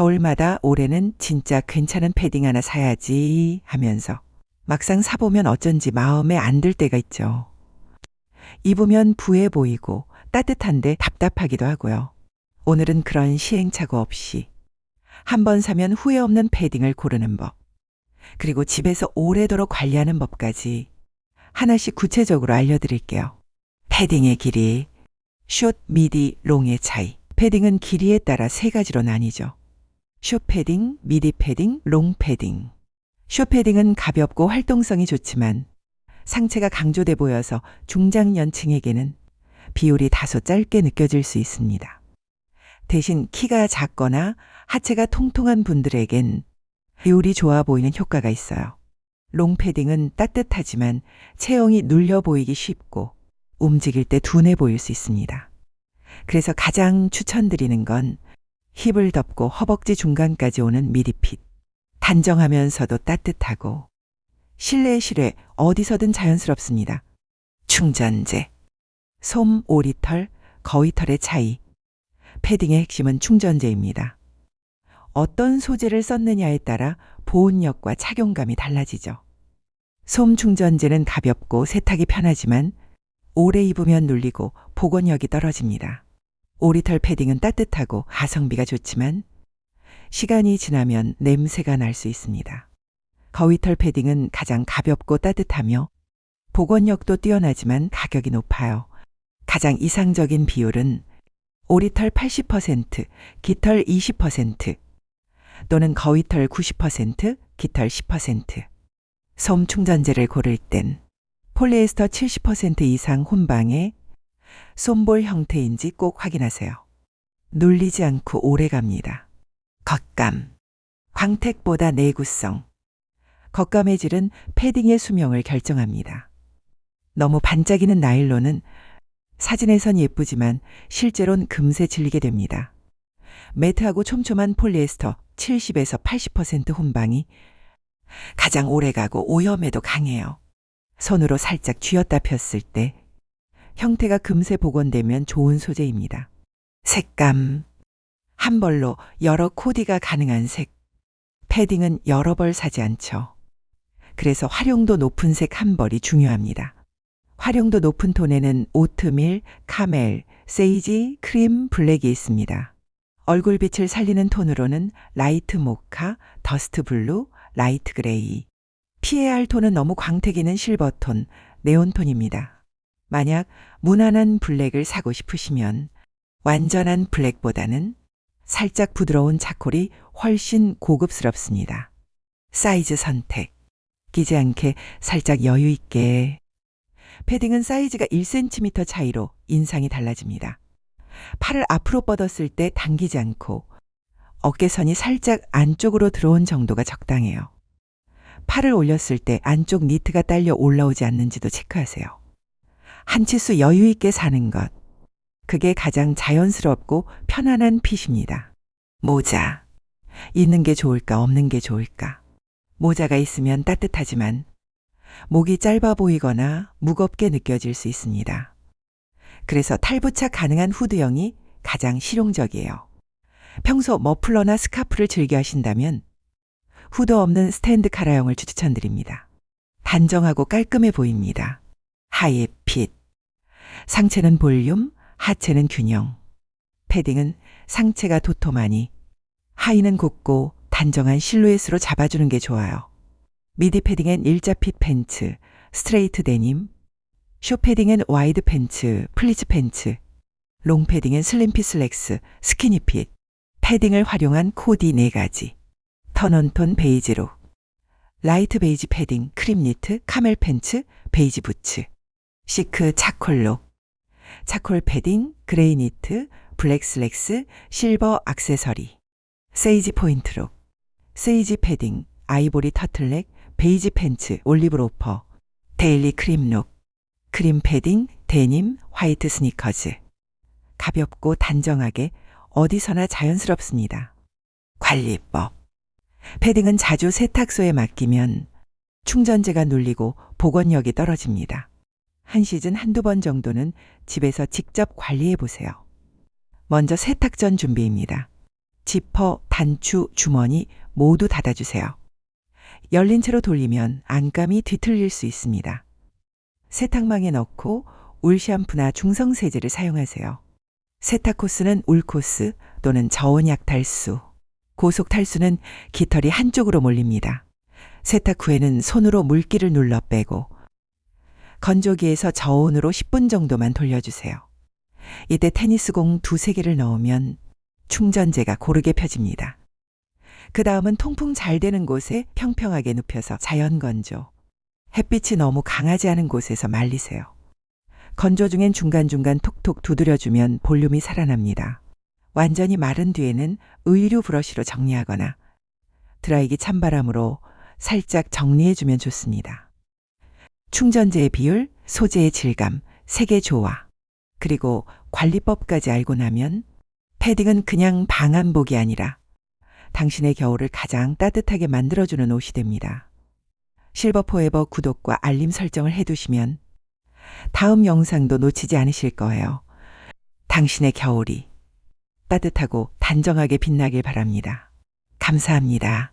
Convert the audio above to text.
겨울마다 올해는 진짜 괜찮은 패딩 하나 사야지 하면서 막상 사보면 어쩐지 마음에 안 들 때가 있죠. 입으면 부해 보이고 따뜻한데 답답하기도 하고요. 오늘은 그런 시행착오 없이 한 번 사면 후회 없는 패딩을 고르는 법, 그리고 집에서 오래도록 관리하는 법까지 하나씩 구체적으로 알려드릴게요. 패딩의 길이, 숏, 미디, 롱의 차이. 패딩은 길이에 따라 세 가지로 나뉘죠. 숏 패딩, 미디 패딩, 롱 패딩. 숏 패딩은 가볍고 활동성이 좋지만 상체가 강조돼 보여서 중장년층에게는 비율이 다소 짧게 느껴질 수 있습니다. 대신 키가 작거나 하체가 통통한 분들에겐 비율이 좋아 보이는 효과가 있어요. 롱 패딩은 따뜻하지만 체형이 눌려 보이기 쉽고 움직일 때 둔해 보일 수 있습니다. 그래서 가장 추천드리는 건 힙을 덮고 허벅지 중간까지 오는 미디핏. 단정하면서도 따뜻하고 실내 실외 어디서든 자연스럽습니다. 충전재. 솜, 오리털, 거위털의 차이. 패딩의 핵심은 충전재입니다. 어떤 소재를 썼느냐에 따라 보온력과 착용감이 달라지죠. 솜 충전재는 가볍고 세탁이 편하지만 오래 입으면 눌리고 복원력이 떨어집니다. 오리털 패딩은 따뜻하고 가성비가 좋지만 시간이 지나면 냄새가 날 수 있습니다. 거위털 패딩은 가장 가볍고 따뜻하며 복원력도 뛰어나지만 가격이 높아요. 가장 이상적인 비율은 오리털 80%, 깃털 20%, 또는 거위털 90%, 깃털 10%. 솜 충전재를 고를 땐 폴리에스터 70% 이상 혼방에 솜볼 형태인지 꼭 확인하세요. 눌리지 않고 오래 갑니다. 겉감. 광택보다 내구성. 겉감의 질은 패딩의 수명을 결정합니다. 너무 반짝이는 나일론은 사진에선 예쁘지만 실제론 금세 질리게 됩니다. 매트하고 촘촘한 폴리에스터 70에서 80% 혼방이 가장 오래가고 오염에도 강해요. 손으로 살짝 쥐었다 폈을 때 형태가 금세 복원되면 좋은 소재입니다. 색감. 한 벌로 여러 코디가 가능한 색. 패딩은 여러 벌 사지 않죠. 그래서 활용도 높은 색 한 벌이 중요합니다. 활용도 높은 톤에는 오트밀, 카멜, 세이지, 크림, 블랙이 있습니다. 얼굴빛을 살리는 톤으로는 라이트 모카, 더스트 블루, 라이트 그레이. 피해야 할 톤은 너무 광택이는 실버톤, 네온톤입니다. 만약 무난한 블랙을 사고 싶으시면 완전한 블랙보다는 살짝 부드러운 차콜이 훨씬 고급스럽습니다. 사이즈 선택. 끼지 않게 살짝 여유 있게. 패딩은 사이즈가 1cm 차이로 인상이 달라집니다. 팔을 앞으로 뻗었을 때 당기지 않고 어깨선이 살짝 안쪽으로 들어온 정도가 적당해요. 팔을 올렸을 때 안쪽 니트가 딸려 올라오지 않는지도 체크하세요. 한 치수 여유 있게 사는 것. 그게 가장 자연스럽고 편안한 핏입니다. 모자. 있는 게 좋을까, 없는 게 좋을까. 모자가 있으면 따뜻하지만 목이 짧아 보이거나 무겁게 느껴질 수 있습니다. 그래서 탈부착 가능한 후드형이 가장 실용적이에요. 평소 머플러나 스카프를 즐겨 하신다면 후드 없는 스탠드 카라형을 추천드립니다. 단정하고 깔끔해 보입니다. 하이 핏. 상체는 볼륨, 하체는 균형. 패딩은 상체가 도톰하니 하의는 곱고 단정한 실루엣으로 잡아주는 게 좋아요. 미디 패딩엔 일자 핏 팬츠, 스트레이트 데님, 쇼 패딩엔 와이드 팬츠, 플리츠 팬츠, 롱 패딩엔 슬림 핏 슬랙스, 스키니 핏, 패딩을 활용한 코디 4가지, 턴온톤 베이지로, 라이트 베이지 패딩, 크림 니트, 카멜 팬츠, 베이지 부츠, 시크 차콜록, 차콜 패딩, 그레이 니트, 블랙 슬랙스, 실버 악세서리, 세이지 포인트로, 세이지 패딩, 아이보리 터틀넥, 베이지 팬츠, 올리브 로퍼, 데일리 크림 룩, 크림 패딩, 데님, 화이트 스니커즈. 가볍고 단정하게 어디서나 자연스럽습니다. 관리법. 패딩은 자주 세탁소에 맡기면 충전재가 눌리고 복원력이 떨어집니다. 한 시즌 한두 번 정도는 집에서 직접 관리해 보세요. 먼저 세탁 전 준비입니다. 지퍼, 단추, 주머니 모두 닫아주세요. 열린 채로 돌리면 안감이 뒤틀릴 수 있습니다. 세탁망에 넣고 울 샴푸나 중성 세제를 사용하세요. 세탁 코스는 울 코스 또는 저온 약 탈수. 고속 탈수는 깃털이 한쪽으로 몰립니다. 세탁 후에는 손으로 물기를 눌러 빼고 건조기에서 저온으로 10분 정도만 돌려주세요. 이때 테니스공 두세 개를 넣으면 충전재가 고르게 펴집니다. 그 다음은 통풍 잘 되는 곳에 평평하게 눕혀서 자연 건조. 햇빛이 너무 강하지 않은 곳에서 말리세요. 건조 중엔 중간중간 톡톡 두드려주면 볼륨이 살아납니다. 완전히 마른 뒤에는 의류 브러쉬로 정리하거나 드라이기 찬바람으로 살짝 정리해주면 좋습니다. 충전재의 비율, 소재의 질감, 색의 조화, 그리고 관리법까지 알고 나면 패딩은 그냥 방한복이 아니라 당신의 겨울을 가장 따뜻하게 만들어주는 옷이 됩니다. 실버 포에버 구독과 알림 설정을 해두시면 다음 영상도 놓치지 않으실 거예요. 당신의 겨울이 따뜻하고 단정하게 빛나길 바랍니다. 감사합니다.